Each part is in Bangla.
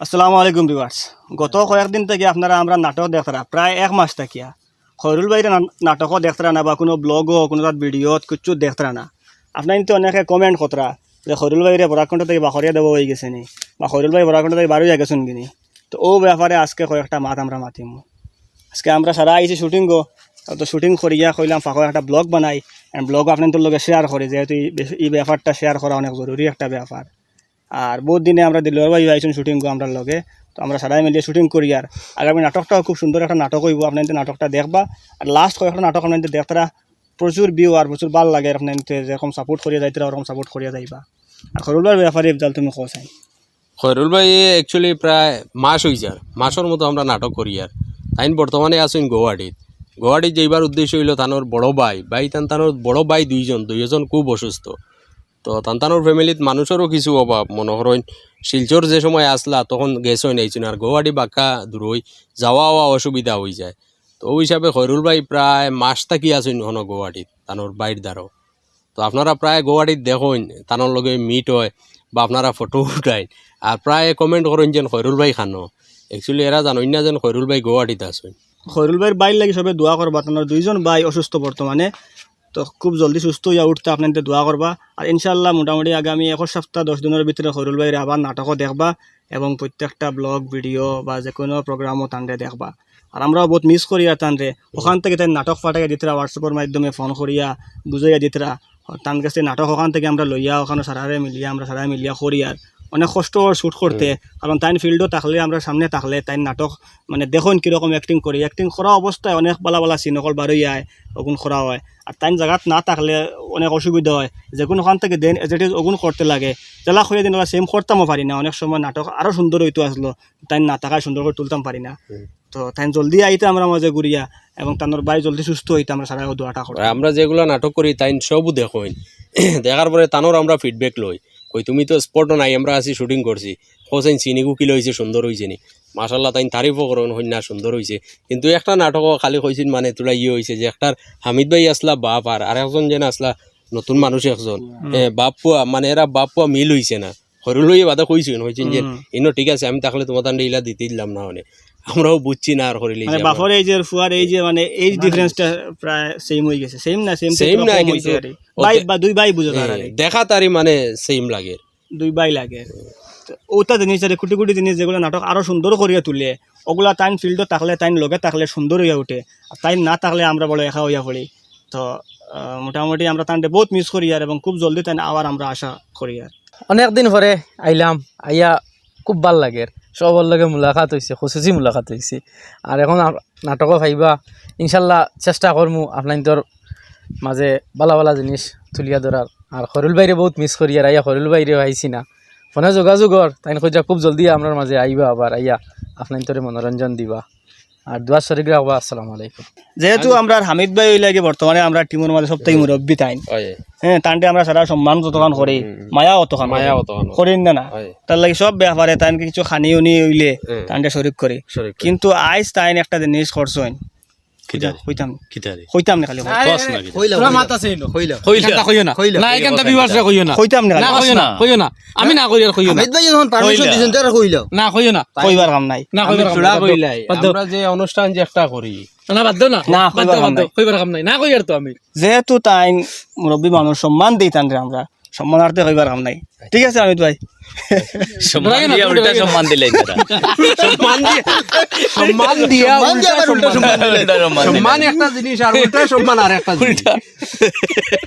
আসসালামু আলাইকুম বিভার্স গত কয়েকদিন থেকে আপনারা আমরা নাটক দেখতারা প্রায় এক মাস থাকিয়া। খৈরুল বাইরে নাটকও দেখতারা না বা কোনো ব্লগও কোনো তাত ভিডিওত কিছু দেখতারা না। আপনার কিন্তু অনেকে কমেন্ট কতরা যে খৈরুল বাইরে বরাকণ্ঠ থেকে বাখরিয়া দেবো হয়ে গেছে নি বা খৈরুল ভাই বরাকণ্ঠ থেকে বারো গেছেন কিনি তো ও ব্যাপারে আজকে কয়েকটা মাত আমরা মাতিম। আজকে আমরা সারা আইছি শুটিং গো। তো শুটিং করিয়া কইলাম ফাঁকো একটা ব্লগ বানাই। ব্লগ আপনাদের লগে শেয়ার করে যেহেতু এই ব্যাপারটা শেয়ার করা অনেক জরুরি একটা ব্যাপার। আর বহুত দিনে আমরা দিলর ভাই আইসুন শুটিং আমরা লগে। তো আমরা সবাই মিলিয়ে শুটিং করি আর। আগামী নাটকটাও খুব সুন্দর একটা নাটক হইব আপনাদের নাটকটা দেখবা। আর লাস্ট কয়েকটা নাটক আপনাদের দেখতারা, প্রচুর ভিউ আর প্রচুর ভালো লাগে আপনাদের যেরকম সাপোর্ট করিয়া যাইতে ওরকম সাপোর্ট করিয়া যাইবা। আর সরুলার ব্যাপারে ইফজাল, তুমি কোসাই খয়রুল ভাই একচুয়ালি প্রায় মাস হয়েছে আর। মাসের মতো আমরা নাটক করি আর। তাইন বর্তমানে আছেন গুয়াহাটিত। গুয়াহাটিত যাইবার উদ্দেশ্য হইল তানোর বড় ভাই ভাই তান তানোর বড় ভাই দুইজন দুইজন খুব অসুস্থ। তো তান্তানোর ফ্যামিলিত মানুষেরও কিছু অভাব মনে করেন শিলচর যে সময় আসলা তখন গেছ নাইছেন আর গুয়াহাটি বাক্কা দূর হই যাওয়া হওয়া অসুবিধা হয়ে যায়। তো ওই হিসাবে খয়রুল ভাই প্রায় মাস থাকি আছেন হন গুয়াহাটিত তানোর বাইর দ্বারাও তো আপনারা প্রায় গুয়াহাটিত দেখুন তানোর লগে মিট হয় বা আপনারা ফটো উঠাই। আর প্রায় কমেন্ট করেন যেন খৈরুল ভাই খানো। একচুয়ালি এরা জানোই না যেন খৈরুল ভাই গুয়াহাটিতে আসেন খৈরুল ভাইয়ের বাইর লাগি সবে দোয়া করবা তোমার দুইজন ভাই অসুস্থ বর্তমানে তো খুব জলদি সুস্থ হইয়া উঠতে আপনাদের দোয়া করবা। আর ইনশাল্লাহ মোটামুটি আগামী এক সপ্তাহ দশ দিনের ভিতরে খৈরুল ভাইয়ের আবার নাটকও দেখবা এবং প্রত্যেকটা ব্লগ ভিডিও বা যে কোনো প্রোগ্রামও তানরে দেখবা। আর আমরাও বহুত মিস করি আর তানরে ওখান থেকে তাই নাটক ফাটাইয়া দিতরা হোয়াটসঅ্যাপের মাধ্যমে ফোন করিয়া বুঝাইয়া দিতরা। তান কাছে নাটক ওখান থেকে আমরা লইয়া, ওখানে সারারে মিলিয়া, আমরা সারাই মিলিয়া করি আর অনেক কষ্ট হয় শ্যুট করতে। কারণ তাইন ফিল্ডও থাকলে আমরা সামনে থাকলে তাইন নাটক মানে দেখুন কীরকম অ্যাক্টিং করি। অ্যাক্টিং করা অবস্থায় অনেক বালা বালা সিনকল বারোই আয় ওগুন করা হয়। আর তাইন জায়গাত না থাকলে অনেক অসুবিধা হয়। যে কোনো ওখান থেকে দেন এজ ইট ইজ ওগুন করতে লাগে। জেলা খুঁড়ে দিন সেম করতামও পারি না। অনেক সময় নাটক আরও সুন্দর হইতো আসলো তাইন না থাকায় সুন্দর করে তুলতাম পারি না। তো তাইন জলদি আইতে আমরা মাঝে ঘুরিয়া এবং তানোর বাই জলদি সুস্থ হইতে আমরা সারা দোয়াটা করি আমরা যেগুলো নাটক করি তাইন সবও দেখুন দেখার পরে তানোর আমরা ফিডব্যাক লই। কই তুমি তো স্পটও নাই আমরা আছি শুটিং করছি। হোসেন চিনিগু কিলো হয়েছে সুন্দর হয়েছে নি। মাসাল্লাহ তাই তারিফও করুন হইনা সুন্দর হয়েছে কিন্তু একটা নাটকও খালি কইছিল মানে তোলা ইয়ে হয়েছে যে একটার হামিদ ভাই আসলা বাপ আর আরেকজন যেন আসলা নতুন মানুষ একজন। বাপ পুয়া মানে এরা বাপ পুয়া মিল হইছে না। সরু লইয়ে বাদা কইছেন হয়েছেন যে ইনো ঠিক আছে আমি তাহলে তোমার তান্ডে ইলা দিতে দিলাম না মানে আমরাও বুঝছি না আর করিলে মানে বাফর এই যে ফুয়ার এই যে মানে এই ডিফারেন্সটা প্রায় সেম হয়ে গেছে। সেম না সেম Same না, কিন্তু ভাই বা দুই ভাই বুঝো তার আর দেখা তারি মানে সেম লাগে। দুই বাই লাগে। তো ওটা জিনিস আর কুটি কুটি জিনিস যেগুলো নাটক আরও সুন্দর করিয়া তুলে ওগুলা তাইন ফিল্ডত থাকলে তাইন লগে থাকলে সুন্দর হইয়া উঠে আর তাইন না থাকলে আমরা বড় একা হইয়া পড়ি। তো মোটামুটি আমরা তাইনটা বহুত মিস করি আর এবং খুব জলদি তাইন আবার আমরা আশা করি আর। অনেক দিন পরে আইলাম আইয়া খুব ভালো লাগে সবার লগে মুলাকাত হয়েছে খুশুচি মুলাকাত হয়েছে আর এখন নাটকও ভাইবা। ইনশাল্লাহ চেষ্টা করমু আপনার মাঝে বালা বালা জিনিস তুলিয়া ধরার। আর হরুল বাইরে বহুত মিস করি, আর আইয়া হরুল বাইরে আইসি না। ফোনে যোগাযোগর তাই খুঁজা খুব জলদি আপনার মাঝে আইবা আবার, আইয়া আপনার মনোরঞ্জন দিবা। আর দোয়া শরীফ রাখবা আসসালামু আলাইকুম। যেহেতু আমরা হামিদ ভাই ওই লাগে বর্তমানে আমরা টিমের মাঝে সবথেকে মুরব্বী তাইন হ্যাঁ। তানটে আমরা সারা সম্মান যতক্ষণ করি মায়া অতক্ষণ মায়া অতক্ষণ করিন না না। তার লাগে সব ব্যাপারে তাইন কিছু খানি উনি হইলে হুম। তানটে শরিক করি। কিন্তু আইস তাইন একটা জিনিস করছেন হইতাম। হইতাম না খালি। কস না তোরা মাত আছে ইনো কইলা এখানটা কইও না। না এখানটা বিবাসরা কইও না। হইতাম না না কইও না। কইও না। আমি না কইও কইও না। ভাই যখন পারমিশন দিছেন তারা কইল না কইও না। কইবার কাম নাই। না কইবার কাম নাই, বাদ দাও, কইলাই। বাদ দাও। আমরা যে অনুষ্ঠান যে একটা করি। না বাদ না। না, বাদ কইবার কাম নাই। কইবার কাম নাই। না কই তো আমি। যেহেতু তাই মুরব্বী মানুষ সম্মান দিই তান আমরা। সম্মানার্থে কইবার কাম নাই। ঠিক আছে অমিত ভাই? সম্মান দিয়া উল্টা সম্মান দিলেন সম্মান দিয়ে সম্মান দিয়া উল্টা সম্মান সম্মান একটা জিনিস আর উল্টা সম্মান আর একটা জিনিস।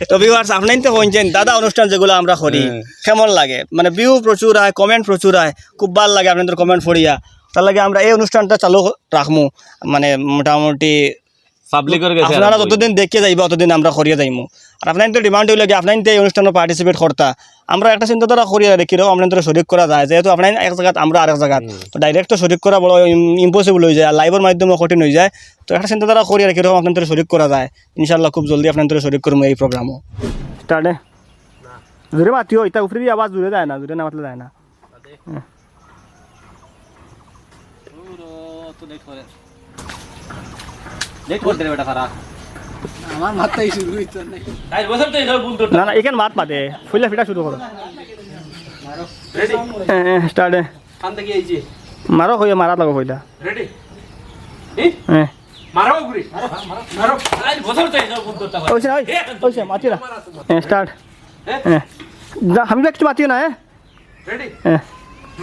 তো ভিউয়ার্স আপনাই তো কইছেন দাদা অনুষ্ঠান যেগুলো আমরা করি কেমন লাগে? মানে ভিউ প্রচুর আয় কমেন্ট প্রচুর আয় খুব ভালো লাগে আপনাদের কমেন্ট পড়িয়া। তার লাগে আমরা এই অনুষ্ঠানটা চালু রাখমু। মানে মোটামুটি পাবলিকের আপনারা যতদিন দেখে যাইবা ততদিন আমরা করিয়া যাইমু আর আপনার তো ডিমান্ড হইলে কি আপনার এই অনুষ্ঠানে পার্টিসিপেট করতা আমরা একটা চিন্তাধারা করি আর কীরকম আপনাদের শরিক করা যায় যেহেতু আপনার এক জায়গাত আমরা আরেক জায়গাত তো ডাইরেক্ট তো শরিক করা বড় ইম্পসিবল হয়ে যায় আর লাইভের মাধ্যমে কঠিন হয়ে যায় তো একটা চিন্তাধারা করি আর কীরকম আপনাদের শরিক করা যায় ইনশাল্লাহ খুব জলদি আপনাদের শরিক করব এই প্রোগ্রামও স্টার্টে জোরে মাতিও এটা উফরি দিয়ে আবার জোরে যায় না জোরে না মাতলে যায় না না। না এখানে মাত মাতে। ফুলে ফিটা শুরু করো। স্টার্টে খান থেকে যে। মারো লাগো হইলা রেডি হ্যাঁ। মারো গুরি মারো আই বছর তাই যাও বন্ধু তা ওইছে ওই ওইছে মাতি না। হ্যাঁ স্টার্ট হ্যাঁ। আমি একটু মাতিও না হ্যাঁ। রেডি হ্যাঁ।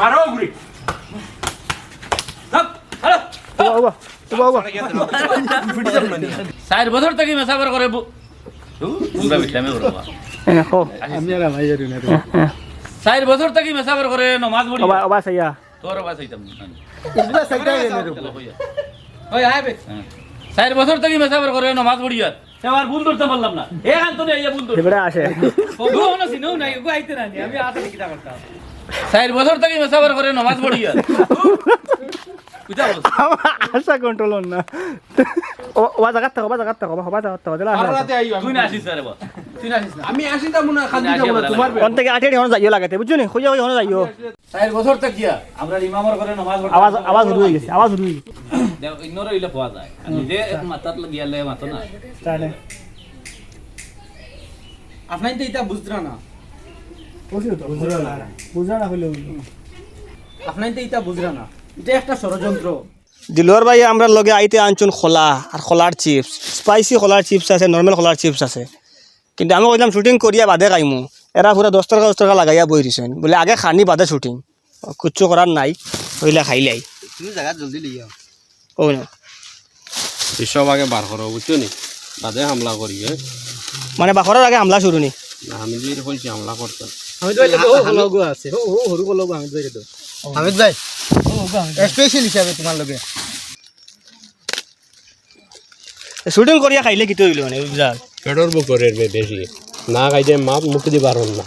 মারো গুরি ওবা ওবা ওবা চার বছর থেকে মেসাবার করে হ্যাঁ হ্যাঁ চার বছর থেকে মেসাবার করে নমাজ পড়ি। ওবা ওবা সাইয়া। তোর বাস আইতাম ওই আয় বে। চার বছর থেকে মেসাবার করে নমাজ পড়ি আর। এবার ভুল ধরতে পারলাম না। এ আন্তনে আইয়া ভুল ধরতে এবারে আসে। চার বছর থেকে মেসাবার করে নমাজ পড়ি আর। বুঝা বলছ আশা কন্ট্রোল না ওবা জায়গা থাকো ওবা জায়গা থাকো ওবা জায়গা থাকো দিলা তুই না আসিস রে তুই না আসিস আমি আসি যাব না খান্দি যাব না তোমার অন থেকে আটে হন যাইও লাগাতে বুঝছ নি খুঁজে হন যাইও চার বছর থেকে গিয়া আমরা ইমামর করে নমাজ পড়ি আওয়াজ আওয়াজ শুরু হয়ে গেছে আওয়াজ শুরু হয়ে গেছে ইগনোর হইলে পাওয়া যায় নিজে মাথাত লাগিয়ালে মাথা না তাহলে আপনার তো এটা বুঝরা না তো বুঝলো না বুঝলো না হইলে আপনার তো এটা বুঝরা না এটা একটা ষড়যন্ত্র। দিলর ভাই আমরা লগে আইতে আনছুন খোলা আর খোলার চিপস। স্পাইসি খোলার চিপস আছে নর্মাল খোলার চিপস আছে। কিন্তু আমি কইলাম শুটিং করিয়া বাদে খাইমু। এরা পুরা দশ টাকা দশ টাকা লাগাইয়া বই দিছেন। বলে আগে খানি বাদে শুটিং কুচ্ছু করার নাই। হইলে খাইলাই তুমি জায়গা জলদি আও ও না। সব আগে বার করো বুঝছ নি? বাদে হামলা করি হ্যাঁ? মানে বাখরের আগে হামলা শুরু নি? আমি যে হামলা করতাম আমি তো লগো আছে। ও ও হরু লগো আমি তো হামিদ ভাই স্পেশাল হিসাবে তোমার লগে। শুটিং করিয়া খাইলে কিতো হইল মানে বুঝাল পেটর বুকরের বেশি না খাইতে মাছ মুখ দি পারন না।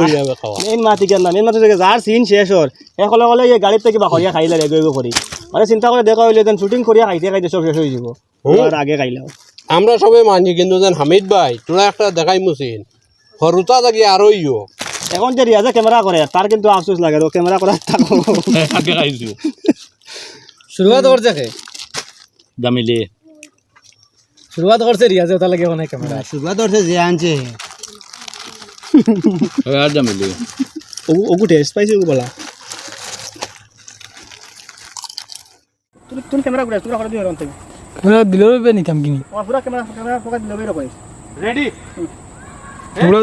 ওই যাবে খাওয়া মেইন মাতি কেন না মেইন মাতি থেকে যার সিন শেষ হর এ কলে কলে এই গাড়ির থেকে বাখরিয়া খাইলে রেগে করি মানে চিন্তা করে দেখা হইলে যেন শুটিং করিয়া খাইতে খাইতে সব শেষ হয়ে যাব। আর আগে খাইলাও আমরা সবে মানছি কিন্তু যেন হামিদ ভাই তোরা একটা দেখাই মুসিন হরুতা থাকি আরও ইও এখন যে রিয়াজে ক্যামেরা করে তার কিন্তু আফসোস লাগে ও ক্যামেরা করার থাকো শুরুয়াত করছে কে? দামিলে শুরুয়াত করছে রিয়াজে ওটা লাগে অনেক ক্যামেরা শুরুয়াত হচ্ছে যে আনছে। আর দামিলে ওগু টেস্ট পাইছি ওগু বলা। তুমি তুমি ক্যামেরা করে তোরা করে দিও রন থেকে দিলেও নিতাম কিনি। পুরা ক্যামেরা ক্যামেরা ফোকাস দিলে বেরো কইস রেডি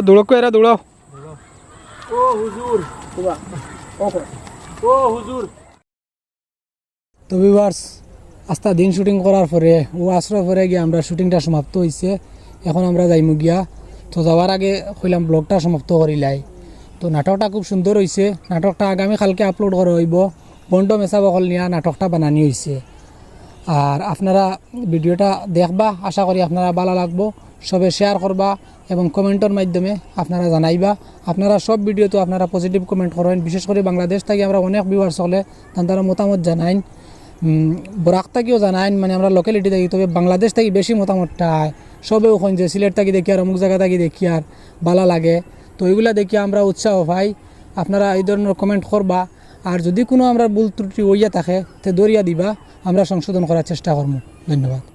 দৌড়াও এরা পুরা ও করে। ও হুজুর। তো ভিউয়ার্স আস্তা দিন শুটিং করার পরে ও আসর পরে গিয়ে আমরা শুটিংটা সমাপ্ত হয়েছে এখন আমরা যাইমু গিয়া তো যাওয়ার আগে কইলাম ব্লগটা সমাপ্ত করিলাই তো নাটকটা খুব সুন্দর হয়েছে নাটকটা আগামী কালকে আপলোড করা হইব। বন্ড মেসা বকল নিয়া নাটকটা বানানি হয়েছে আর আপনারা ভিডিওটা দেখবা আশা করি আপনারা ভালো লাগবো। সবে শেয়ার করবা এবং কমেন্টের মাধ্যমে আপনারা জানাইবা। আপনারা সব ভিডিওতে আপনারা পজিটিভ কমেন্ট করেন। বিশেষ করে বাংলাদেশ থেকে আমরা অনেক ভিউয়ার্স হলে তারা মতামত জানাইন। বরাক থাকিও জানাইন মানে আমরা লোকালিটি থাকি, তবে বাংলাদেশ থেকে বেশি মতামতটা হয় সবে ওখান যে সিলেট থাকি দেখি আর অমুক জায়গা থাকি দেখি আর ভালো লাগে। তো ওইগুলা দেখি আমরা উৎসাহ পাই। আপনারা এই ধরনের কমেন্ট করবা। আর যদি কোনো আমরা ভুল ত্রুটি হইয়া থাকে, তে দরিয়া দিবা। আমরা সংশোধন করার চেষ্টা করব ধন্যবাদ।